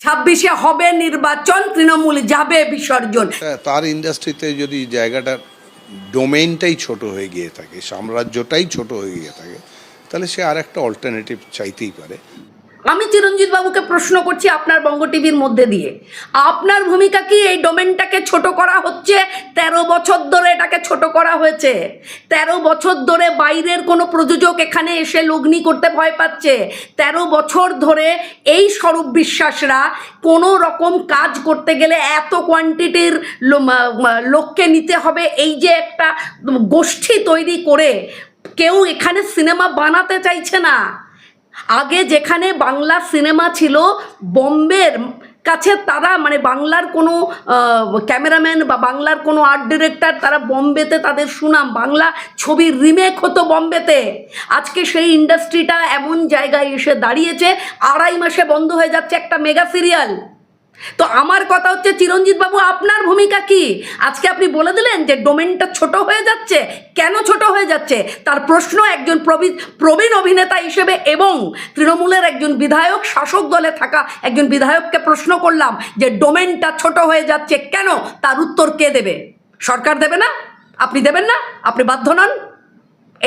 ছাব্বিশে হবে নির্বাচন তৃণমূল যাবে বিসর্জন। হ্যাঁ, তার ইন্ডাস্ট্রিতে যদি জায়গাটা ডোমেইনটাই ছোট হয়ে গিয়ে থাকে সাম্রাজ্যটাই ছোট হয়ে গিয়ে থাকে তাহলে সে আর একটা অল্টারনেটিভ চাইতেই পারে। আমি চিরঞ্জিত বাবুকে প্রশ্ন করছি আপনার বঙ্গ টিভির মধ্যে দিয়ে। আপনার ভূমিকা কি এই ডোমেনটাকে ছোট করা হচ্ছে? তেরো বছর ধরে এটাকে ছোট করা হয়েছে। তেরো বছর ধরে বাইরের কোনো প্রযোজক এখানে এসে লগ্নি করতে ভয় পাচ্ছে। তেরো বছর ধরে এই স্বরূপ বিশ্বাসরা কোনো রকম কাজ করতে গেলে এত কোয়ান্টিটির লোককে নিতে হবে। এই যে একটা গোষ্ঠী তৈরি করে কেউ এখানে সিনেমা বানাতে চাইছে না। আগে যেখানে বাংলা সিনেমা ছিল, বম্বের কাছে তারা মানে বাংলার কোনো ক্যামেরাম্যান বা বাংলার কোনো আর্ট ডিরেক্টর তারা বম্বেতে তাদের সুনাম, বাংলা ছবি রিমেক হতো বম্বেতে। আজকে সেই ইন্ডাস্ট্রিটা এমন জায়গায় এসে দাঁড়িয়েছে, আড়াই মাসে বন্ধ হয়ে যাচ্ছে একটা মেগা সিরিয়াল তো আমার কথা হচ্ছে চিরঞ্জিত বাবু আপনার ভূমিকা কি? আজকে আপনি বলে দিলেন যে ডোমেনটা ছোট হয়ে যাচ্ছে। কেন ছোট হয়ে যাচ্ছে? তার প্রশ্ন একজন প্রবীণ প্রবীণ অভিনেতা হিসেবে এবং তৃণমূলের একজন বিধায়ক, শাসক দলে থাকা একজন বিধায়ককে প্রশ্ন করলাম যে ডোমেনটা ছোট হয়ে যাচ্ছে কেন? তার উত্তর কে দেবে? সরকার দেবে না? আপনি দেবেন না? আপনি বাধ্য নন?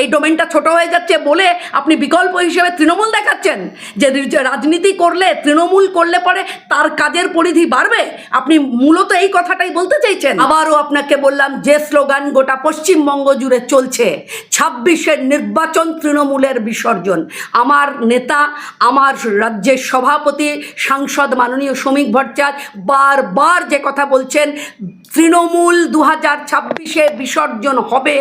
এই ডোমেনটা ছোট হয়ে যাচ্ছে বলে আপনি বিকল্প হিসেবে তৃণমূল দেখাচ্ছেন। যে রাজনীতি করলে, তৃণমূল করলে পরে তার কাজের পরিধি বাড়বে? আপনি মূলত এই কথাটাই বলতে চাইছেন। আবারও আপনাকে বললাম, যে স্লোগান গোটা পশ্চিমবঙ্গ জুড়ে চলছে, ছাব্বিশের নির্বাচন তৃণমূলের বিসর্জন। আমার নেতা, আমার রাজ্যের সভাপতি, সাংসদ, মাননীয় শ্রমিক ভট্টাচার্য, বারবার যে কথা বলছেন তৃণমূল দু হাজার ছাব্বিশে বিসর্জন হবে।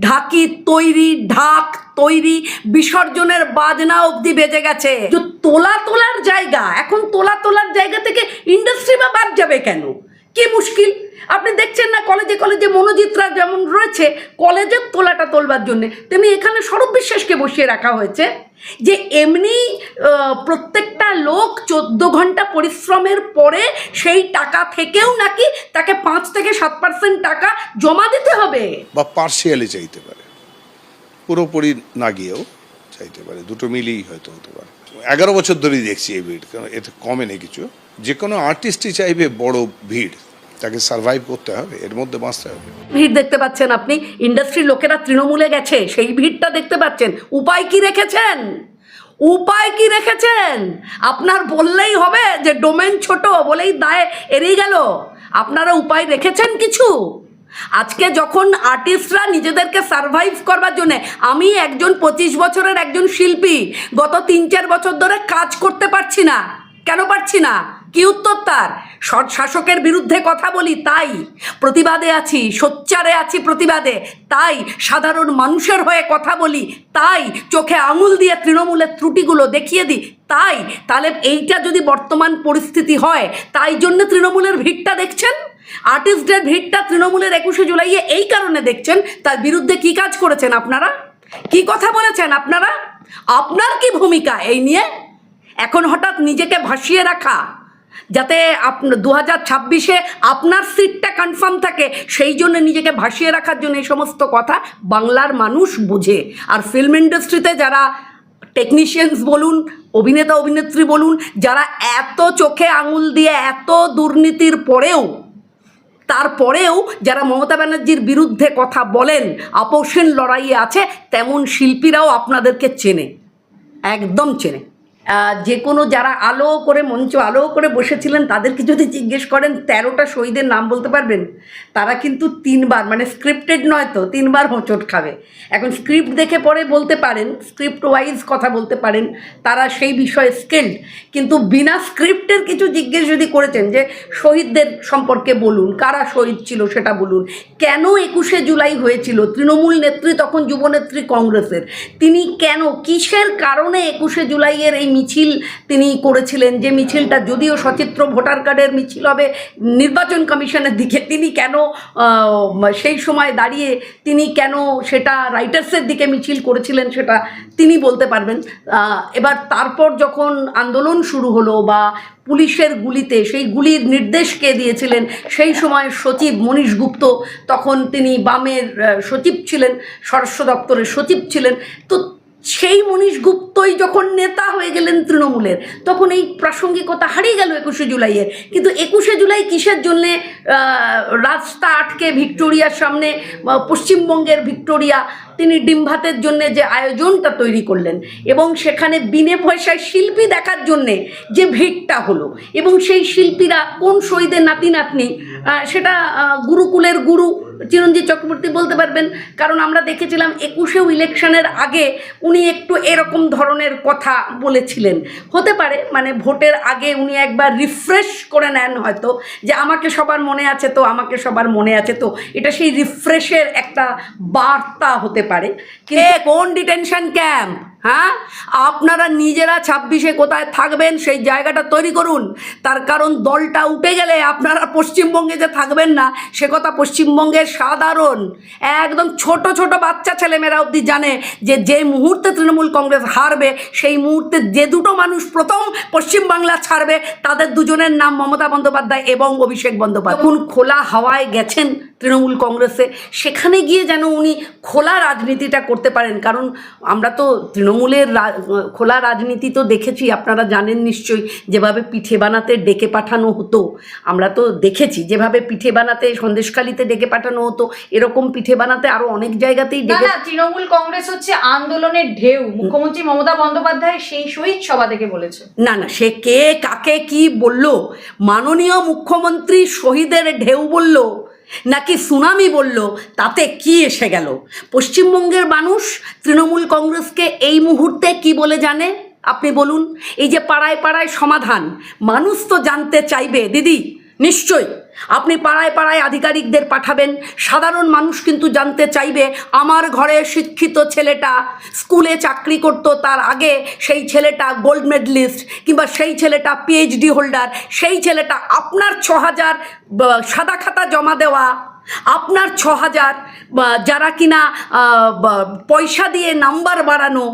ঢাকি তৈরি, ঢাক তৈরি, বিসর্জনের বাজনা অবধি বেজে গেছে। যে তোলা তোলার জায়গা, এখন তোলা তোলার জায়গা থেকে ইন্ডাস্ট্রি বা বাদ যাবে কেন? কি মুশকিল? আপনি দেখছেন না কলেজে কলেজে মনোজিতরা যেমন রয়েছে কলেজের তোলাটা তোলবার জন্যে। তেমনি এখানে স্বরূপ বিশ্বাসকে বসিয়ে রাখা হয়েছে যে এমনি প্রত্যেকটা লোক চোদ্দ ঘণ্টা পরিশ্রমের পরে সেই টাকা থেকেও নাকি তাকে পাঁচ থেকে সাত পার্সেন্ট টাকা জমা দিতে হবে। বা পার্সিয়ালি চাইতে পারে। পুরোপুরি না গিয়েও চাইতে পারে। দুটো মিলিয়েই হয়তো হতে পারে। এগারো বছর ধরেই দেখছি এই ভিড়। কারণ এতে কমে নেই কিছু। যে কোনো আর্টিস্টই চাইবে বড় ভিড়। তাকে সার্ভাইভ করতে হবে, এর মধ্যে বাঁচতে হবে। ভিড় দেখতে পাচ্ছেন আপনি? ইন্ডাস্ট্রির লোকেরা তৃণমূলে গেছে, সেই ভিড়টা দেখতে পাচ্ছেন। উপায় কি রেখেছেন? উপায় কি রেখেছেন? আপনার বললেই হবে যে ডোমেন ছোট, বলেই দায় এড়িয়ে গেল। আপনারা উপায় রেখেছেন কিছু? আজকে যখন আর্টিস্টরা নিজেদেরকে সারভাইভ করবার জন্য, আমি একজন পঁচিশ বছরের একজন শিল্পী, গত তিন চার বছর ধরে কাজ করতে পারছি না। কেন পারছি না? কি উত্তর তার? সৎ শাসকের বিরুদ্ধে কথা বলি, তাই প্রতিবাদে আছি, সোচ্চারে আছি প্রতিবাদে, তাই সাধারণ মানুষের হয়ে কথা বলি, তাই চোখে আঙুল দিয়ে তৃণমূলের ত্রুটিগুলো দেখিয়ে দিই, তাই তাহলে এইটা যদি বর্তমান পরিস্থিতি হয়, তাই জন্য তৃণমূলের ভিড়টা দেখছেন? আর্টিস্টদের ভিড়টা তৃণমূলের একুশে জুলাইয়ে এই কারণে দেখছেন, তার বিরুদ্ধে কি কাজ করেছেন আপনারা? কি কথা বলেছেন আপনারা? আপনার কি ভূমিকা এই নিয়ে? এখন হঠাৎ নিজেকে ভাসিয়ে রাখা যাতে আপনার দু হাজার ছাব্বিশে আপনার সিটটা কনফার্ম থাকে, সেই জন্য নিজেকে ভাসিয়ে রাখার জন্য এই সমস্ত কথা বাংলার মানুষ বুঝে। আর ফিল্ম ইন্ডাস্ট্রিতে যারা টেকনিশিয়ানস বলুন, অভিনেতা, অভিনেত্রী বলুন, যারা এত চোখে আঙুল দিয়ে এত দুর্নীতির পরেও, তারপরেও যারা মমতা ব্যানার্জির বিরুদ্ধে কথা বলেন আপোষহীন লড়াইয়ে আছে, তেমন শিল্পীরাও আপনাদেরকে চেনে। একদম চেনে। যে কোনো যারা আলো করে, মঞ্চ আলো করে বসেছিলেন, তাদেরকে যদি জিজ্ঞেস করেন, তেরোটা শহীদের নাম বলতে পারবেন? তারা কিন্তু তিনবার মানে স্ক্রিপ্টেড নয় তো, তিনবার হোঁচট খাবে। এখন স্ক্রিপ্ট দেখে পরে বলতে পারেন স্ক্রিপ্ট ওয়াইজ কথা বলতে পারেন, তারা সেই বিষয়ে স্কিল্ড কিন্তু বিনা স্ক্রিপ্টের কিছু জিজ্ঞেস যদি করেছেন যে, শহীদদের সম্পর্কে বলুন, কারা শহীদ ছিল সেটা বলুন, কেন একুশে জুলাই হয়েছিল? তৃণমূল নেত্রী তখন যুবনেত্রী কংগ্রেসের। তিনি কেন, কিসের কারণে একুশে জুলাইয়ের এই মিছিল তিনি করেছিলেন, যে মিছিলটা যদিও সচিত্র ভোটার কার্ডের মিছিল হবে, নির্বাচন কমিশনের দিকে তিনি কেন সেই সময় দাঁড়িয়ে তিনি কেন সেটা রাইটার্সের দিকে মিছিল করেছিলেন সেটা তিনি বলতে পারবেন। এবার তারপর যখন আন্দোলন শুরু হলো বা পুলিশের গুলিতে সেই গুলির নির্দেশ কে দিয়েছিলেন, সেই সময় সচিব মনীষ গুপ্ত, তখন তিনি বামের সচিব ছিলেন, স্বরাষ্ট্র দপ্তরের সচিব ছিলেন। তো সেই মনীষ গুপ্তই যখন নেতা হয়ে গেলেন তৃণমূলের, তখন এই প্রাসঙ্গিকতা হারিয়ে গেল একুশে জুলাইয়ের কিন্তু একুশে জুলাই কিসের জন্যে রাস্তা আটকে ভিক্টোরিয়ার সামনে পশ্চিমবঙ্গের ভিক্টোরিয়া তিনি ডিম ভাতের জন্যে যে আয়োজনটা তৈরি করলেন এবং সেখানে বিনে পয়সায় শিল্পী দেখার জন্যে যে ভিড়টা হলো এবং সেই শিল্পীরা কোন শহীদের নাতি নাতনি সেটা গুরুকুলের গুরু চিরঞ্জিত চক্রবর্তী বলতে পারবেন। কারণ আমরা দেখেছিলাম একুশেও ইলেকশনের আগে উনি একটু এরকম ধরনের কথা বলেছিলেন। হতে পারে মানে ভোটের আগে উনি একবার রিফ্রেশ করে নেন হয়তো যে আমাকে সবার মনে আছে তো, আমাকে সবার মনে আছে তো। এটা সেই রিফ্রেশের একটা বার্তা হতে পারে। কে? কোন ডিটেনশন ক্যাম্প হ্যাঁ? আপনারা নিজেরা ছাব্বিশে কোথায় থাকবেন সেই জায়গাটা তৈরি করুন। তার কারণ দলটা উঠে গেলে আপনারা পশ্চিমবঙ্গে যে থাকবেন না সে কথা পশ্চিমবঙ্গের সাধারণ। একদম ছোট ছোট বাচ্চা ছেলেমেয়েরা অবধি জানে যে যে মুহূর্তে তৃণমূল কংগ্রেস হারবে সেই মুহূর্তে যে দুটো মানুষ প্রথম পশ্চিমবাংলা ছাড়বে তাদের দুজনের নাম মমতা বন্দ্যোপাধ্যায় এবং অভিষেক বন্দ্যোপাধ্যায়। এখন খোলা হাওয়ায় গেছেন তৃণমূল কংগ্রেসে সেখানে গিয়ে যেন উনি খোলা রাজনীতিটা করতে পারেন। কারণ আমরা তো তৃণমূলের খোলা রাজনীতি তো দেখেছি আপনারা জানেন নিশ্চয়ই যেভাবে পিঠে বানাতে ডেকে পাঠানো হতো। আমরা তো দেখেছি যেভাবে পিঠে বানাতে সন্দেশখালিতে ডেকে পাঠানো হতো এরকম পিঠে বানাতে আরও অনেক জায়গাতেই ডেকে না তৃণমূল কংগ্রেস হচ্ছে আন্দোলনের ঢেউ। মুখ্যমন্ত্রী মমতা বন্দ্যোপাধ্যায় সেই শহীদ সভা থেকে বলেছে। না না সে কে কাকে কি বলল? মাননীয় মুখ্যমন্ত্রী শহীদের ঢেউ বলল। নাকি সুনামি বলল, তাতে কি এসে গেল? পশ্চিমবঙ্গের মানুষ তৃণমূল কংগ্রেসকে এই মুহূর্তে কি বলে জানে? আপনি বলুন, এই যে পাড়ায় পাড়ায় সমাধান, মানুষ তো জানতে চাইবে। দিদি নিশ্চয়ই। আপনি পাড়ায় পাড়ায় আধিকারিকদের পাঠাবেন। সাধারণ মানুষ কিন্তু জানতে চাইবে, আমার ঘরে শিক্ষিত ছেলেটা স্কুলে চাকরি করত, তার আগে সেই ছেলেটা গোল্ড মেডেলিস্ট কিংবা সেই ছেলেটা পিএইচডি হোল্ডার সেই ছেলেটা আপনার ছ হাজার সাদা খাতা জমা দেওয়া আপনার ছ হাজার যারা কিনা পয়সা দিয়ে নাম্বার বাড়ানো,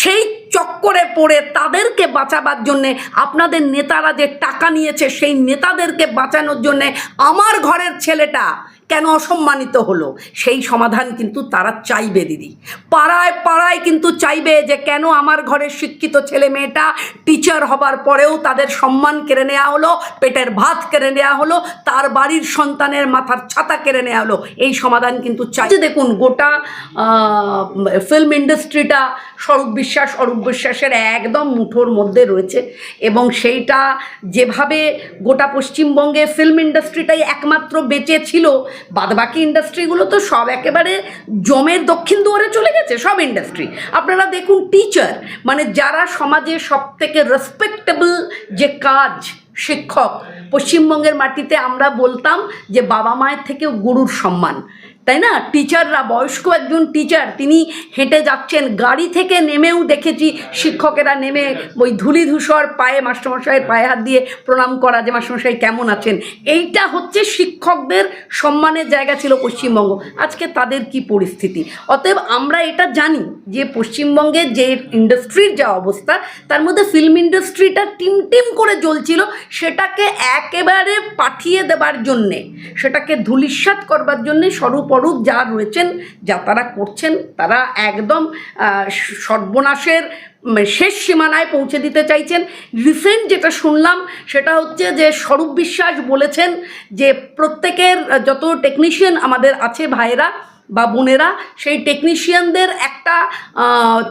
সেই চক্করে পড়ে তাদেরকে বাঁচাবার জন্যে আপনাদের নেতারা যে টাকা নিয়েছে, সেই নেতাদেরকে বাঁচানোর জন্যে আমার ঘরের ছেলেটা কেন অসম্মানিত হলো? সেই সমাধান কিন্তু তারা চাইবে, দিদি। পাড়ায় পাড়ায় কিন্তু চাইবে যে কেন আমার ঘরের শিক্ষিত ছেলে মেয়েটা টিচার হবার পরেও তাদের সম্মান কেড়ে নেওয়া হলো, পেটের ভাত কেড়ে নেওয়া হলো, তার বাড়ির সন্তানের মাথার ছাতা কেড়ে নেওয়া হলো। এই সমাধান কিন্তু চাই। দেখুন, গোটা ফিল্ম ইন্ডাস্ট্রিটা স্বরূপ বিশ্বাস, অরূপ বিশ্বাসের একদম মুঠোর মধ্যে রয়েছে এবং সেইটা যেভাবে গোটা পশ্চিমবঙ্গে ফিল্ম ইন্ডাস্ট্রিটাই একমাত্র বেঁচে ছিল বাদবাকি ইন্ডাস্ট্রিগুলো তো সব একেবারে জমের দক্ষিণ দুয়ারে চলে গেছে, সব ইন্ডাস্ট্রি আপনারা দেখুন টিচার মানে যারা সমাজে সব থেকে রেসপেক্টেবল যে কাজ শিক্ষক, পশ্চিমবঙ্গের মাটিতে আমরা বলতাম যে বাবা মায়ের থেকেও গুরুর সম্মান। তাই না? টিচাররা বয়স্ক একজন টিচার তিনি হেঁটে যাচ্ছেন, গাড়ি থেকে নেমেও দেখেছি শিক্ষকেরা নেমে ওই ধুলি ধূসর পায়ে মাস্টারমশাইয়ের পায়ে হাত দিয়ে প্রণাম করা যে, মাস্টারমশাই, কেমন আছেন? এইটা হচ্ছে শিক্ষকদের সম্মানের জায়গা ছিল পশ্চিমবঙ্গ। আজকে তাদের কি পরিস্থিতি? অতএব আমরা এটা জানি যে পশ্চিমবঙ্গের যে ইন্ডাস্ট্রির যা অবস্থা, তার মধ্যে ফিল্ম ইন্ডাস্ট্রিটা টিম টিম করে জ্বলছিল, সেটাকে একেবারে পাঠিয়ে দেবার জন্যে, সেটাকে ধূলিসাৎ করবার জন্যে, স্বরূপ অরূপ যা রয়েছেন, যা তারা করছেন, তারা একদম সর্বনাশের শেষ সীমানায় পৌঁছে দিতে চাইছেন। রিসেন্ট যেটা শুনলাম, সেটা হচ্ছে যে স্বরূপ বিশ্বাস বলেছেন যে প্রত্যেকের, যত টেকনিশিয়ান আমাদের আছে ভাইয়েরা বা বোনেরা, সেই টেকনিশিয়ানদের একটা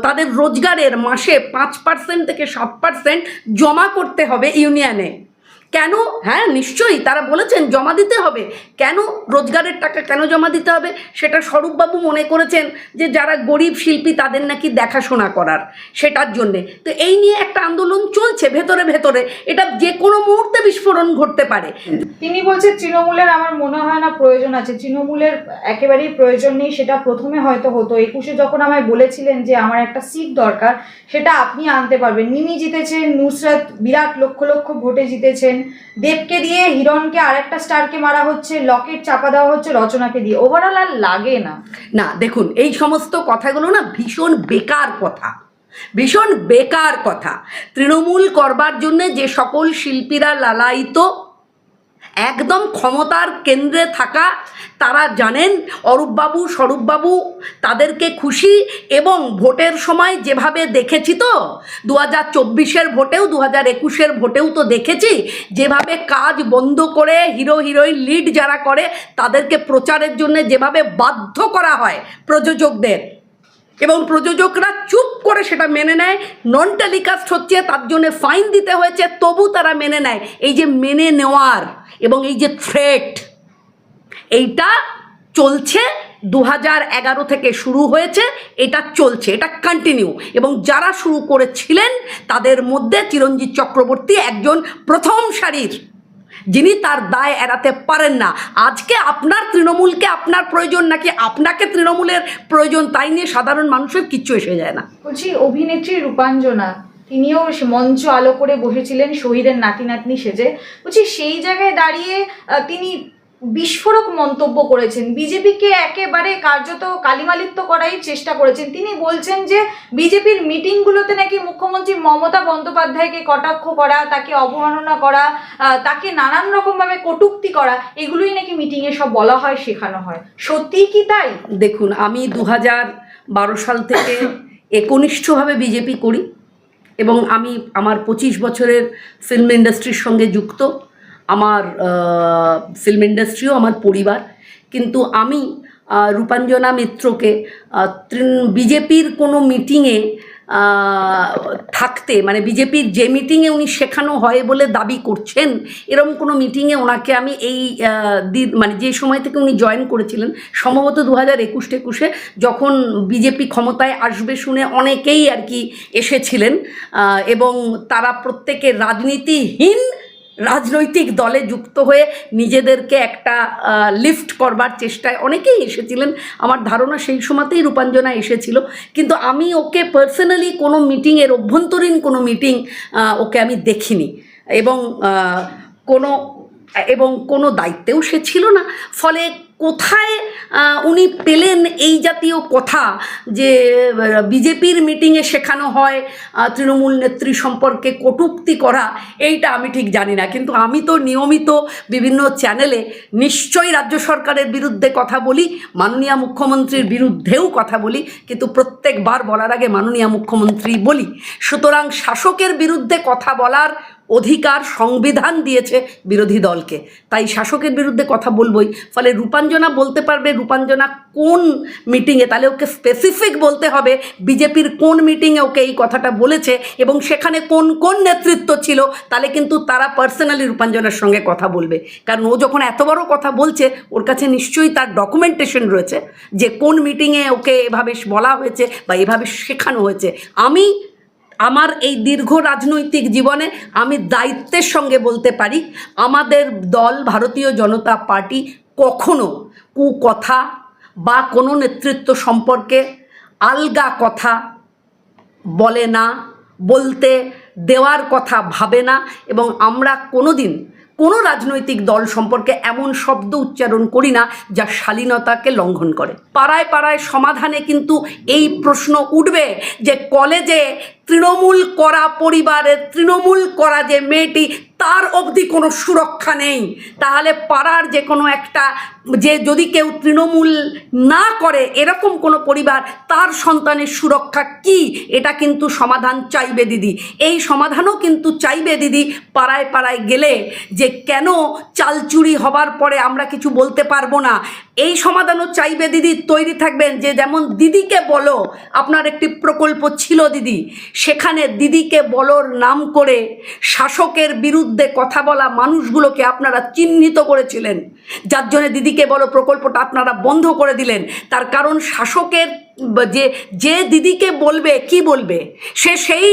তাদের রোজগারের মাসে পাঁচ পার্সেন্ট থেকে সাত পার্সেন্ট জমা করতে হবে ইউনিয়নে। কেন? হ্যাঁ নিশ্চয়ই। তারা বলেছেন, জমা দিতে হবে। কেন রোজগারের টাকা কেন জমা দিতে হবে? সেটা স্বরূপবাবু মনে করেছেন যে, যারা গরিব শিল্পী তাদের নাকি দেখাশোনা করার, সেটার জন্যে। তো এই নিয়ে একটা আন্দোলন চলছে ভেতরে ভেতরে। এটা যে কোনো মুহূর্তে বিস্ফোরণ ঘটতে পারে। তিনি বলছেন তৃণমূলের আমার মনে হয় না প্রয়োজন আছে। তৃণমূলের একেবারেই প্রয়োজন নেই। সেটা প্রথমে হয়তো হতো। একুশে যখন আমায় বলেছিলেন যে আমার একটা সিট দরকার সেটা আপনি আনতে পারবেন। মিমি জিতেছেন নুসরাত বিরাট লক্ষ লক্ষ ভোটে জিতেছেন। দেবকে দিয়ে হিরণকে আরেকটা স্টারকে মারা হচ্ছে। লকেট চাপা দেওয়া হচ্ছে রচনাকে দিয়ে। ওভারঅল আর লাগে না। না দেখুন এই সমস্ত কথাগুলো না ভীষণ বেকার কথা। ভীষণ বেকার কথা। তৃণমূল করবার জন্যে যে সকল শিল্পীরা লালায়িত, একদম ক্ষমতার কেন্দ্রে থাকা, তারা জানেন অরূপবাবু, স্বরূপবাবু তাদেরকে খুশি এবং ভোটের সময় যেভাবে দেখেছি তো দু হাজার চব্বিশের ভোটেও দু হাজার একুশের ভোটেও তো দেখেছি, যেভাবে কাজ বন্ধ করে হিরো, হিরোইন, লিড যারা করে, তাদেরকে প্রচারের জন্য যেভাবে বাধ্য করা হয় প্রযোজকদের। এবং প্রযোজকরা চুপ করে সেটা মেনে নেয়। নন টেলিকাস্ট হচ্ছে, তার জন্য ফাইন দিতে হয়েছে, তবু তারা মেনে নেয়। এই যে মেনে নেওয়ার এবং এই যে থ্রেট এইটা চলছে দু এগারো থেকে শুরু হয়েছে, এটা চলছে, এটা কন্টিনিউ এবং যারা শুরু করেছিলেন, তাদের মধ্যে চিরঞ্জিত চক্রবর্তী একজন প্রথম সারির। যিনি তার দায় এড়াতে পারেন না। আজকে আপনার তৃণমূলকে আপনার প্রয়োজন নাকি আপনাকে তৃণমূলের প্রয়োজন তাই নিয়ে সাধারণ মানুষের কিচ্ছু এসে যায় না। বলছি, অভিনেত্রী রূপাঞ্জনা, তিনিও মঞ্চ আলো করে বসেছিলেন শহীদের নাতি নাতনি সেজে। বলছি, সেই জায়গায় দাঁড়িয়ে তিনি বিস্ফোরক মন্তব্য করেছেন। বিজেপিকে একেবারে কার্যত কালিমালিপ্ত করাই চেষ্টা করেছেন। তিনি বলছেন যে, বিজেপির মিটিংগুলোতে নাকি মুখ্যমন্ত্রী মমতা বন্দ্যোপাধ্যায়কে কটাক্ষ করা, তাকে অবমাননা করা তাকে নানান রকমভাবে কটূক্তি করা, এগুলোই নাকি মিটিংয়ে সব বলা হয়, শেখানো হয়। সত্যিই কি তাই? দেখুন, আমি দু বারো সাল থেকে একনিষ্ঠভাবে বিজেপি করি এবং আমি আমার পঁচিশ বছরের ফিল্ম ইন্ডাস্ট্রির সঙ্গে যুক্ত। আমার ফিল্ম ইন্ডাস্ট্রিও আমার পরিবার। কিন্তু আমি রূপাঞ্জনা মিত্রকে বিজেপির কোনো মিটিংয়ে থাকতে মানে বিজেপির যে মিটিংয়ে উনি শেখানো হয় বলে দাবি করছেন এরকম কোনো মিটিংয়ে ওনাকে আমি এই মানে যে সময় থেকে উনি জয়েন করেছিলেন, সম্ভবত দু হাজার একুশ একুশে, যখন বিজেপি ক্ষমতায় আসবে শুনে অনেকেই আর কি এসেছিলেন এবং তারা প্রত্যেকে রাজনীতিহীন রাজনৈতিক দলে যুক্ত হয়ে নিজেদেরকে একটা লিফট করবার চেষ্টায় অনেকেই এসেছিলেন। আমার ধারণা সেই সময়তেই রূপাঞ্জনা এসেছিল। কিন্তু আমি ওকে পার্সোনালি কোনো মিটিংয়ের অভ্যন্তরীণ কোনো মিটিং ওকে আমি দেখিনি। এবং কোনো এবং কোনো দায়িত্বেও সে ছিল না। ফলে কোথায় উনি পেলেন এই জাতীয় কথা যে বিজেপির মিটিংয়ে শেখানো হয় তৃণমূল নেত্রী সম্পর্কে কটূক্তি করা, এইটা আমি ঠিক জানি না। কিন্তু আমি তো নিয়মিত বিভিন্ন চ্যানেলে নিশ্চয়ই রাজ্য সরকারের বিরুদ্ধে কথা বলি, মাননীয় মুখ্যমন্ত্রীর বিরুদ্ধেও কথা বলি, কিন্তু প্রত্যেকবার বলার আগে মাননীয় মুখ্যমন্ত্রী বলি। সুতরাং শাসকের বিরুদ্ধে কথা বলার অধিকার সংবিধান দিয়েছে বিরোধী দলকে। তাই শাসকের বিরুদ্ধে কথা বলবই। ফলে রূপাঞ্জনা বলতে পারবে, রূপাঞ্জনা কোন মিটিংয়ে তাহলে ওকে স্পেসিফিক বলতে হবে, বিজেপির কোন মিটিংয়ে ওকে এই কথাটা বলেছে এবং সেখানে কোন কোন নেতৃত্ব ছিল? তাহলে কিন্তু তারা পার্সোনালি রূপাঞ্জনার সঙ্গে কথা বলবে। কারণ ও যখন এত বড় কথা বলছে, ওর কাছে নিশ্চয়ই তার ডকুমেন্টেশন রয়েছে যে কোন মিটিংয়ে ওকে এভাবে বলা হয়েছে বা এভাবে শেখানো হয়েছে। আমি আমার এই দীর্ঘ রাজনৈতিক জীবনে আমি দায়িত্বের সঙ্গে বলতে পারি, আমাদের দল, ভারতীয় জনতা পার্টি কখনো কুকথা বা কোনো নেতৃত্ব সম্পর্কে আলগা কথা বলে না, বলতে দেওয়ার কথা ভাবে না এবং আমরা কোনো দিন কোনো রাজনৈতিক দল সম্পর্কে এমন শব্দ উচ্চারণ করি না যা শালীনতাকে লঙ্ঘন করে। পাড়ায় পাড়ায় সমাধানে কিন্তু এই প্রশ্ন উঠবে যে কলেজে তৃণমূল করা পরিবারের তৃণমূল করা যে মেয়েটি, তার অবধি কোনো সুরক্ষা নেই। তাহলে পাড়ার যে কোনো একটা, যে যদি কেউ তৃণমূল না করে, এরকম কোনো পরিবার, তার সন্তানের সুরক্ষা কি? এটা কিন্তু সমাধান চাইবে দিদি। এই সমাধানও কিন্তু চাইবে দিদি পাড়ায় পাড়ায় গেলে যে কেন চালচুরি হবার পরে আমরা কিছু বলতে পারব না। এই সমাধানও চাইবে দিদি, তৈরি থাকবেন যে যেমন দিদিকে বলো, আপনার একটি প্রকল্প ছিল দিদি, সেখানে দিদিকে বলোর নাম করে শাসকের বিরুদ্ধে কথা বলা মানুষগুলোকে আপনারা চিহ্নিত করেছিলেন। যার জন্য দিদিকে বলো প্রকল্পটা আপনারা বন্ধ করে দিলেন। তার কারণ শাসকের যে যে দিদিকে বলবে, কি বলবে? সে সেই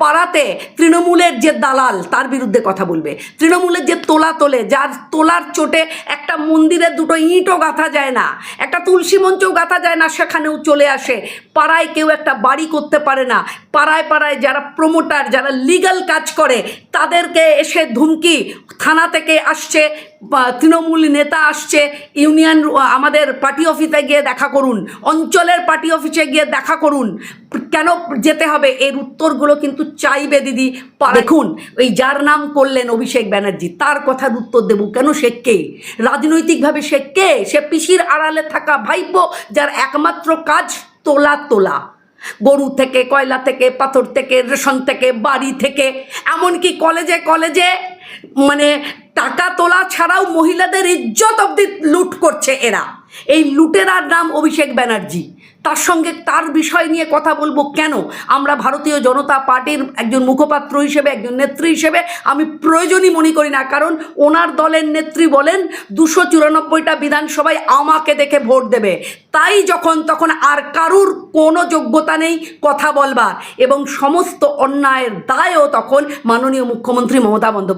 পাড়াতে তৃণমূলের যে দালাল, তার বিরুদ্ধে কথা বলবে। তৃণমূলের যে তোলা তোলে, যার তোলার চোটে একটা মন্দিরে দুটো ইঁটও গাঁথা যায় না, একটা তুলসী মঞ্চও গাঁথা যায় না, সেখানেও চলে আসে। পাড়ায় কেউ একটা বাড়ি করতে পারে না। পাড়ায় পাড়ায় যারা প্রমোটার যারা লিগাল কাজ করে, তাদেরকে এসে ধুমকি থানা থেকে আসছে তৃণমূল নেতা আসছে, ইউনিয়ন আমাদের পার্টি অফিসে গিয়ে দেখা করুন, অঞ্চলের পার্টি অফিসে গিয়ে দেখা করুন, কেন যেতে হবে? এর উত্তরগুলো কিন্তু চাইবে দিদি দেখুন ওই যার নাম করলেন অভিষেক ব্যানার্জি, তার কথার উত্তর দেব, কেন সে কে? রাজনৈতিকভাবে সে কে? সে পিসির আড়ালে থাকা ভাইপো, যার একমাত্র কাজ তোলা তোলা। গরু থেকে, কয়লা থেকে, পাথর থেকে, রেশন থেকে, বাড়ি থেকে, এমনকি কলেজে কলেজে মানে টাকা তোলা ছাড়াও মহিলাদের ইজ্জত অবধি লুট করছে এরা। এই লুটেরার নাম অভিষেক ব্যানার্জি। তার সঙ্গে তার বিষয় নিয়ে কথা বলব কেন? আমরা ভারতীয় জনতা পার্টির একজন মুখপাত্র হিসেবে, একজন নেত্রী হিসেবে আমি প্রয়োজনই মনে করি না। কারণ ওনার দলের নেত্রী বলেন, দুশো চুরানব্বইটা বিধানসভায় আমাকে দেখে ভোট দেবে। তাই যখন তখন আর কারুর কোনো যোগ্যতা নেই কথা বলবার। এবং সমস্ত অন্যায়ের দায়ও তখন মাননীয় মুখ্যমন্ত্রী মমতা বন্দ্যোপাধ্যায়।